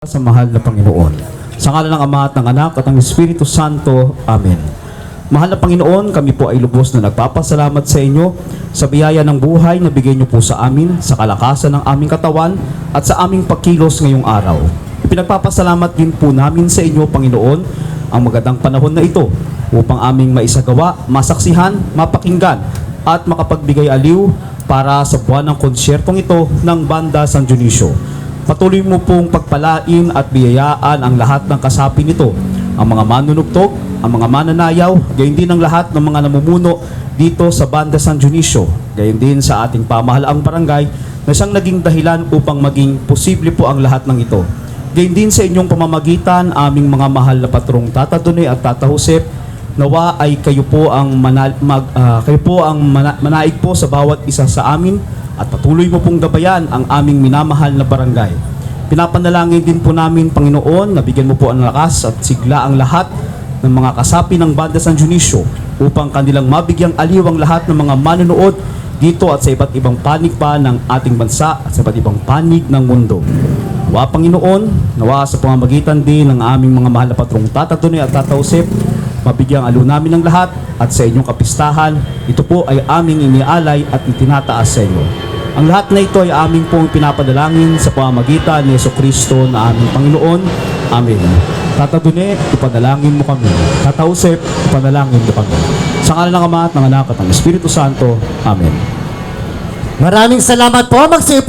sa mahal na Panginoon. Sa ngala ng Ama at ng Anak at ng Espiritu Santo. Amen. Mahal na Panginoon, kami po ay lubos na nagpapasalamat sa inyo sa biyaya ng buhay na bigay niyo po sa amin, sa kalakasan ng aming katawan at sa aming pagkilos ngayong araw. Pinagpapasalamat din po namin sa inyo, Panginoon, ang magandang panahon na ito upang aming maisagawa, masaksihan, mapakinggan at makapagbigay aliw para sa buwan ng konsyertong ito ng Banda San Dionisio. Patuloy mo pong pagpalain at biyayaan ang lahat ng kasapi nito, ang mga manunugtog, ang mga mananayaw, gayon din ang lahat ng mga namumuno dito sa Banda San Dionisio, gayon din sa ating pamahalaang barangay na siyang naging dahilan upang maging posible po ang lahat ng ito. Gayon din sa inyong pamamagitan, aming mga mahal na patrong Tata Dune at Tata Josep, nawa ay kayo po ang manal, mag, ah, kayo po ang mana, manaig po sa bawat isa sa amin at patuloy mo pong gabayan ang aming minamahal na barangay. Pinapanalangin din po namin, Panginoon, na bigyan mo po ang lakas at sigla ang lahat ng mga kasapi ng Banda San Dionisio upang kanilang mabigyang aliw ang lahat ng mga manonood dito at sa iba't ibang panig pa ng ating bansa at sa iba't ibang panig ng mundo. Nawa Panginoon, nawa sa pamamagitan din ng aming mga mahal na patrong Tata Tune at Tata Josep, mabigyang alo namin ng lahat at sa inyong kapistahan, ito po ay aming inialay at itinataas sa inyo. Ang lahat na ito ay aming pong pinapadalangin sa pamamagitan ni Yeso Kristo na aming Panginoon. Amen. Tata Dune, ipanalangin mo kami. Tata Josep, ipanalangin mo kami. Sa ngala ng Ama at ng Anak at ng Espiritu Santo. Amen. Maraming salamat po. Magsipo